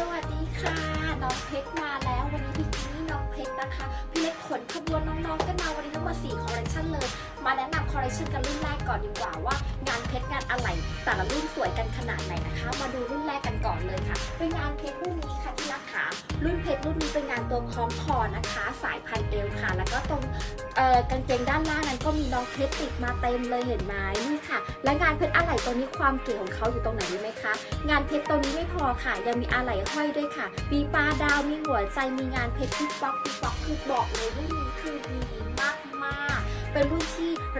สวัสดีค่ะ น้องเพชรมาแล้ววันนี้พี่นี่น้องเพชรนะคะ พี่เล็กขนขบวนน้องๆกันมาวันนี้ทั้งหมด4คอลเลคชันเลย มาแนะนำคอลเลคชันกันรุ่นแรกก่อนดีกว่าว่า งานเพชรงานอะไรแต่ละรุ่นสวยกันขนาดไหนนะคะ มาดูรุ่นแรกกันก่อนเลยค่ะ เป็นงานเพชรรุ่นนี้ค่ะที่รักขารุ่นเพชรรุ่นนี้เป็นงานตัวคล้องคอนะคะ สายพันเอวค่ะ แล้วก็ตรงกางเกงด้านล่างนั้นก็มีน้องเพชรติดมาเต็มเลยเห็นไหมนี่ค่ะ และงานเพชรอะไหล่ตัวนี้ความเก๋ของเขาอยู่ตรงไหนรู้ไหมคะ งานเพชรตัวนี้ไม่พอค่ะ ยังมีอะไหล่ห้อยด้วยค่ะมีปลาดาวมีหัวใจมีงานเพชรที่ป๊อกที่ป๊อกคือบอกเลยรุ่น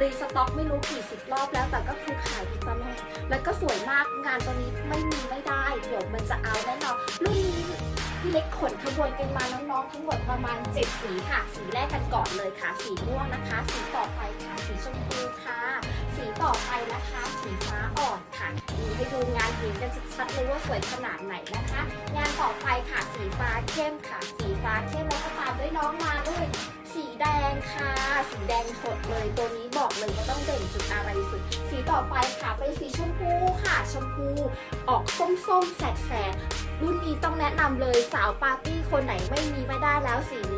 รีสต็อกไม่รู้กี่สิบรอบแล้วแต่ก็คือขายดีตลอดแล้วก็สวยมากงานตัวนี้ไม่มีไม่ได้ เดี๋ยวมันจะเอาแน่นอนรุ่นนี้พี่เล็กขนขบวนกันมาน้องๆทั้งหมดประมาณ 7 สีค่ะ สีแรกกันก่อนเลยค่ะ สีม่วงนะคะ สีต่อไปค่ะสีชมพูค่ะ สีต่อไปนะคะ สีฟ้าอ่อนค่ะนี่ให้ดูงานเห็นกันชัดๆเลยว่าสวยขนาดไหนนะคะ งานต่อไปค่ะสีฟ้าเข้มค่ะ สีฟ้าเข้มแล้วก็ตามด้วยน้องมา แดงค่ะ สีแดงสดเลย ตัวนี้บอกเลยว่าต้องเด่นสุดอะไรสุดสีต่อไปค่ะเป็นสีชมพูค่ะ ชมพู ออกส้มๆแสดๆรุ่นนี้ต้องแนะนำเลยสาวปาร์ตี้คนไหนไม่มีไม่ได้แล้วสีนี้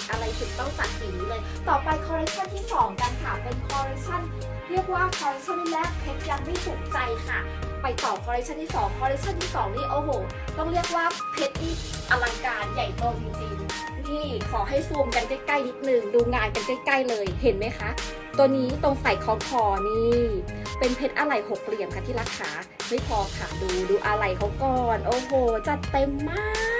ดอะไรสุดต้องจัดสีนี้เลย ต่อไปคอลเลคชันที่ 2 กันค่ะ เป็นคอลเลคชันเรียกว่าคอลเลคชันแรกเพชรยังไม่ถูกใจค่ะ ไปต่อคอลเลคชันที่2คอลเลคชันที่ 2 นี่โอ้โห ต้องเรียกว่าเพชรที่อลังการใหญ่โตจริงๆ นี่ขอให้ซูมกันใกล้ๆนิดนึง ดูงานกันใกล้ ๆ เลยเห็นไหมคะ ตัวนี้ตรงใส่คอคอนี่ เป็นเพชรอะไหล่หกเหลี่ยมค่ะที่รักขาไม่พอค่ะดูดูอะไหล่เขาก่อน โอ้โห จัดเต็มมาก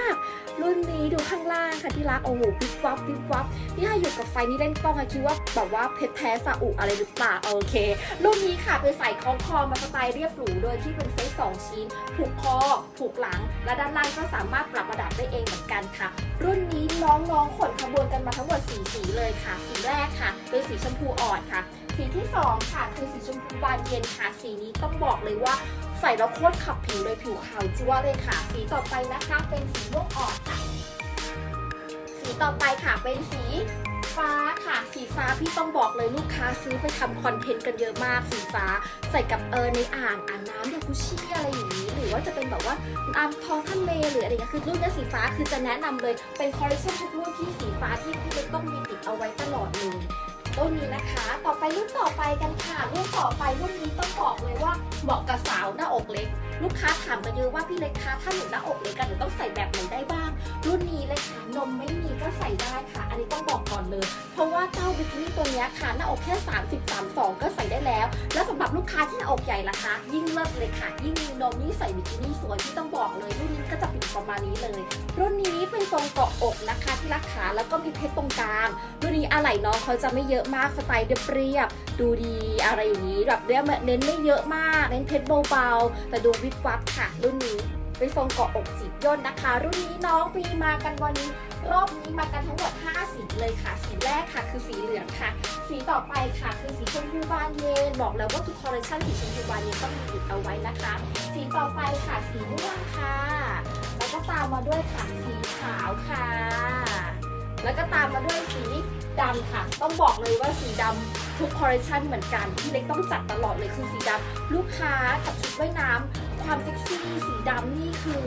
รุ่นนี้ดูข้างล่างค่ะที่รักโอ้โหปิ๊บวับปิ๊บวับนี่ถ้าอยู่กับไฟนี่เล่นกล้องอะคิดว่าแบบว่าเพชรแท้ซาอุอะไรหรือเปล่าโอเค รุ่นนี้ค่ะเป็นใส่คล้องคอมาสไตล์เรียบหรูโดยที่เป็นเซตสองชิ้น ผูกคอผูกหลัง และด้านล่างก็สามารถปรับระดับได้เองเหมือนกันค่ะ รุ่นนี้น้องๆขนขบวนกันมาทั้งหมดสีสีเลยค่ะ สีแรกค่ะเป็นสีชมพูอ่อนค่ะ สีที่สองค่ะคือสีชมพูบานเย็นค่ะ สีนี้ต้องบอกเลยว่า ใส่แล้วโคตรขับผิวเลยผิวขาวจั๊วเลยค่ะ สีต่อไปนะคะเป็นสีม่วงอ่อนค่ะ สีต่อไปค่ะเป็นสีฟ้าค่ะ สีฟ้าพี่ต้องบอกเลยลูกค้าซื้อไปทำคอนเทนต์กันเยอะมาก สีฟ้าใส่กับเออในอ่างอ่างน้ำเนี่ยกุชี่อะไรอย่างนี้ หรือว่าจะเป็นแบบว่าอางท้องทะเลหรืออะไรเงี้ยคือรุ่นนี้สีฟ้าคือจะแนะนำเลยเป็นคอลเลคชันทุกรุ่นที่สีฟ้าที่พี่ต้องมีติดเอาไว้ตลอดเลย ต้นนี้นะคะ ต่อไปรุ่นต่อไปกันค่ะ รุ่นต่อไปรุ่นนี้ต้องบอกเลยว่าเหมาะกับสาวหน้าอกเล็ก ลูกค้าถามมาเยอะว่าพี่เล็กคะถ้าหนูหน้าอกเล็กกันหนูต้องใส่แบบไหนได้บ้าง รุ่นนี้เลยค่ะ นมไม่มีก็ใส่ได้ค่ะ อันนี้ต้องบอกก่อนเลย เพราะว่าเจ้าบิกินี่ตัวนี้ค่ะหน้าอกแค่ 30 32 ก็ใส่ได้แล้ว แล้วสำหรับลูกค้าที่หน้าอกใหญ่ล่ะคะยิ่งเลิศเลยค่ะ ยิ่งมีนมยิ่งใส่บิกินี่สวยที่ต้องบอกเลยรุ่นนี้ก็จะเป็นประมาณนี้เลย รุ่นนี้เป็นทรงเกาะอกนะคะที่รักขาแล้วก็มีเพชรตรงกลางรุ่นนี้อะไหล่น้องเขาจะไม่เยอะมากสไตล์เรียบดูดีอะไรอย่างนี้แบบเน้นไม่เยอะมาก เน้นเพชรเบาๆแต่ดูวิบวับค่ะ รุ่นนี้ เป็นทรงเกาะอกจีบย่นนะคะ รุ่นนี้น้องปีมากันวันนี้ รอบนี้มากันทั้งหมด 5 สีเลยค่ะ สีแรกค่ะคือสีเหลืองค่ะ สีต่อไปค่ะคือสีชมพูบานเย็น บอกแล้วว่าทุกคอลเลคชันสีชมพูบานเย็นต้องมีติดเอาไว้นะคะ สีต่อไปค่ะสีม่วงค่ะ แล้วก็ตามมาด้วยค่ะสีขาวค่ะ แล้วก็ตามมาด้วยสีดำค่ะ ต้องบอกเลยว่าสีดำทุกคอลเลคชันเหมือนกันที่เล็กต้องจัดตลอดเลยคือสีดำลูกค้ากับชุดว่ายน้ำความเซ็กซี่สีดำนี่คือ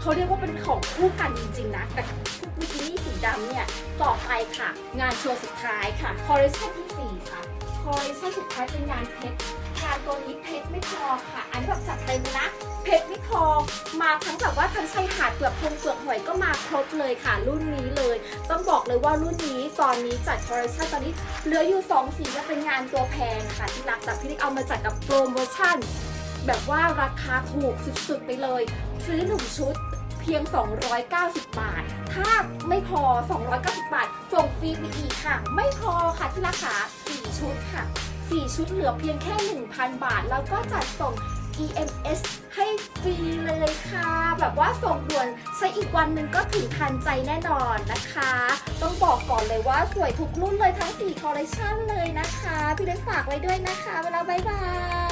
เขาเรียกว่าเป็นของคู่กันจริงๆนะแต่ชุดบิกินี่สีดำเนี่ยต่อไปค่ะ งานโชว์สุดท้ายค่ะคอลเลคชันที่ 4 ค่ะคอลเลคชันสุดท้ายเป็นงานเพชรงานตัวนี้เพชรไม่พอค่ะ อันนี้แบบจัดเต็มนะ พชรไม่พอมาทั้งแบบว่าทั้งชายหาดเปลือกพงเปลือกหอยก็มาครบเลยค่ะ รุ่นนี้เลย ต้องบอกเลยว่ารุ่นนี้ตอนนี้จัดคอลเลคชันตอนนี้เหลืออยู่สองสีและเป็นงานตัวแพงค่ะที่รักแต่พี่นิกเอามาจัดกับโปรโมชั่นแบบว่าราคาถูกสุดๆไปเลย ซื้อหนึ่งชุดเพียง 290 บาท ถ้าไม่พอ 290 บาท ส่งฟรีไปอีกค่ะ ไม่พอค่ะที่ราคา4ชุดค่ะ 4 ชุดเหลือเพียงแค่ 1,000 บาท แล้วก็จัดส่ง EMS ให้ฟรีเลยค่ะ แบบว่าส่งด่วนใช้อีกวันหนึ่งก็ถึงทันใจแน่นอนนะคะ ต้องบอกก่อนเลยว่าสวยทุกรุ่นเลยทั้ง 4 คอลเลคชันเลยนะคะ พี่เล็กฝากไว้ด้วยนะคะ เวลาบ๊ายบาย